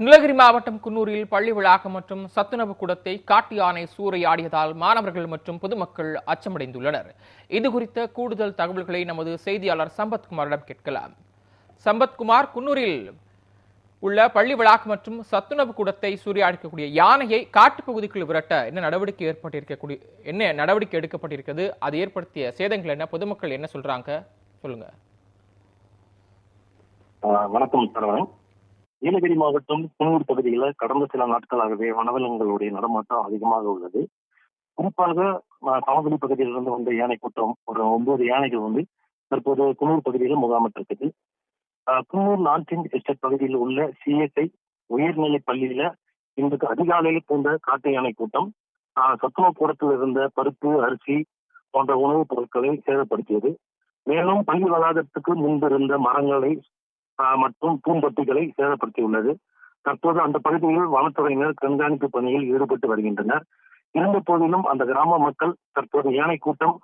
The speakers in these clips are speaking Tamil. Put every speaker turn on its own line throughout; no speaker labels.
நீலகிரி மாவட்டம் குன்னூரில் பள்ளி வளாகம் மற்றும் சத்துணவு கூடத்தை காட்டு யானை சூறையாடியதால் மாணவர்கள் மற்றும் பொதுமக்கள் அச்சமடைந்துள்ளனர். இது குறித்த கூடுதல் தகவல்களை நமது செய்தியாளர் சம்பத்குமாரிடம் கேட்கலாம். சம்பத்குமார் குன்னூரில் உள்ள பள்ளி வளாகம் மற்றும் சத்துணவு கூடத்தை சூறையாடிக்கக்கூடிய யானையை காட்டுப்பகுதிக்குள் விரட்ட என்ன நடவடிக்கை ஏற்பட்டிருக்கக்கூடிய என்ன நடவடிக்கை எடுக்கப்பட்டிருக்கிறது அது ஏற்படுத்திய சேதங்கள் என்ன பொதுமக்கள் என்ன சொல்றாங்க? சொல்லுங்க.
வணக்கம் நீலகிரி மாவட்டம் குன்னூர் பகுதியில் கடந்த சில நாட்களாகவே வனவிலங்குகளுடைய நடமாட்டம் அதிகமாக உள்ளது. குறிப்பாக ஆஹ் பகுதியிலிருந்து வந்த யானை கூட்டம் ஒரு ஒன்பது யானைகள் வந்து தற்போது குன்னூர் பகுதியில் முகாமிட்டிருக்குது. குன்னூர் நான்கிங் எஸ்டேட் பகுதியில் உள்ள சிஎஸ்ஐ உயர்நிலை பள்ளியில இன்றைக்கு அதிகாலையில் போன்ற காட்டு யானை கூட்டம் ஆஹ் சத்துணவு கூடத்தில் இருந்த பருப்பு அரிசி போன்ற உணவுப் பொருட்களை சேதப்படுத்தியது. மேலும் பள்ளி வளாகத்துக்கு முன்பு இருந்த மரங்களை மற்றும் பூம்பட்டிகளை சேதப்படுத்தியுள்ளது. தற்போது அந்த பகுதியில் வனத்துறையினர் கண்காணிப்பு பணியில் ஈடுபட்டு வருகின்றனர். இருந்த போதிலும் அந்த கிராம மக்கள் தற்போது யானை கூட்டம்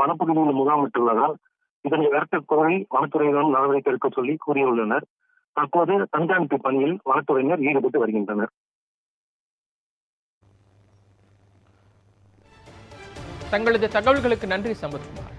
வனப்பகுதியில் முகாமிட்டுள்ளதால் இதனை விரட்டக் கோரி வனத்துறையினர் நடவடிக்கை எடுக்க சொல்லி கூறியுள்ளனர். தற்போது கண்காணிப்பு பணியில் வனத்துறையினர் ஈடுபட்டு வருகின்றனர்.
தங்களது தகவல்களுக்கு நன்றி சம்பத்குமார்